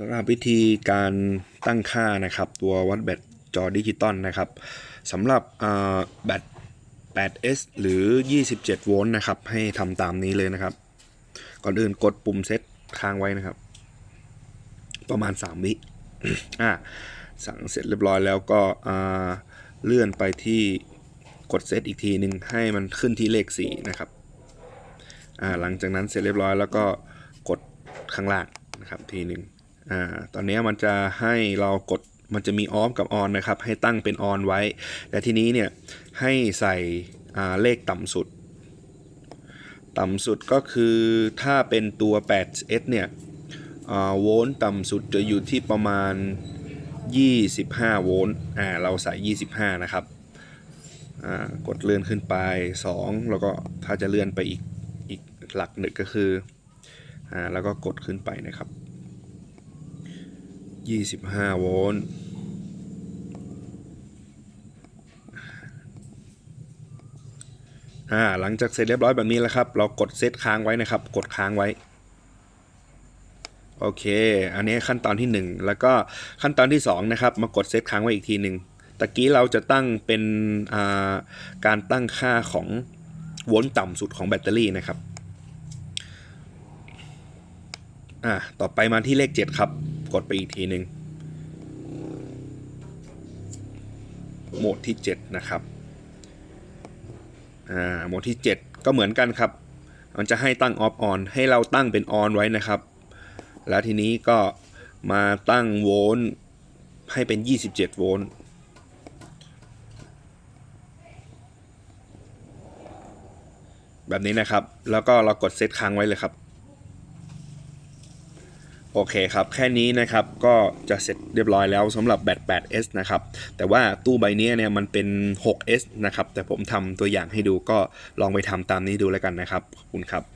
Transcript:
สำหรับวิธีการตั้งค่านะครับ ตัววัดแบตจอดิจิตอลนะครับสำหรับแบต 8S หรือ 27 โวลต์นะครับ ให้ทำตามนี้เลยนะครับ ก่อนอื่นกดปุ่มเซตค้างไว้นะครับ ประมาณ 3 วิอ่าสั่งเสร็จเรียบร้อยแล้วก็เลื่อนไปที่กดเซตอีกทีหนึ่งให้มันขึ้นที่เลข 4 นะครับอ่าหลังจากนั้นเสร็จเรียบร้อยแล้วก็กดข้างล่างนะครับทีหนึ่ง อ่าตอนนี้มันจะให้เรากดมันจะมีออฟกับออนนะครับ ให้ตั้งเป็นออนไว้ แต่ทีนี้เนี่ยให้ใส่เลขต่ำสุด ต่ำสุดก็คือถ้าเป็นตัว 8S เนี่ยโวลต์ต่ำสุดจะอยู่ที่ประมาณ 25 โวลต์อ่าเราใส่ 25 นะครับกดเลื่อนขึ้นไป 2 แล้วก็ถ้าจะเลื่อนไปอีกอีกหลักหนึ่งก็คืออ่าแล้วก็กดขึ้นไปนะครับ 25 โวลต์อ่าหลังจากเสร็จเรียบร้อยแบบนี้แล้วครับ เรากดเซตค้างไว้นะครับ กดค้างไว้ โอเค อันนี้ขั้นตอนที่ 1 แล้วก็ขั้นตอนที่ 2 นะครับ มากดเซตค้างไว้อีกทีหนึ่งตะกี้เราจะตั้งเป็นาการตั้งค่าของโวลต์ต่ำสุดของแบตเตอรี่นะครับ อ่าต่อไปมาที่เลข 7 ครับ กดไปอีกทีหนึ่งโหมดที่ 7 นะครับ อ่า โหมดที่ 7 ก็เหมือนกันครับ มันจะให้ตั้งออฟออนให้เราตั้งเป็นออนไว้นะครับ แล้วทีนี้ก็มาตั้งโวลต์ให้เป็น 27 โวลต์แบบนี้นะครับ แล้วก็เรากดเซตค้างไว้เลยครับ โอเคครับ แค่นี้นะครับก็จะเสร็จเรียบร้อยแล้วสำหรับแบต 8S นะครับ แต่ว่าตู้ใบนี้เนี่ยมันเป็น 6S นะครับ แต่ผมทำตัวอย่างให้ดูก็ลองไปทำตามนี้ดูแล้วกันนะครับ ขอบคุณครับ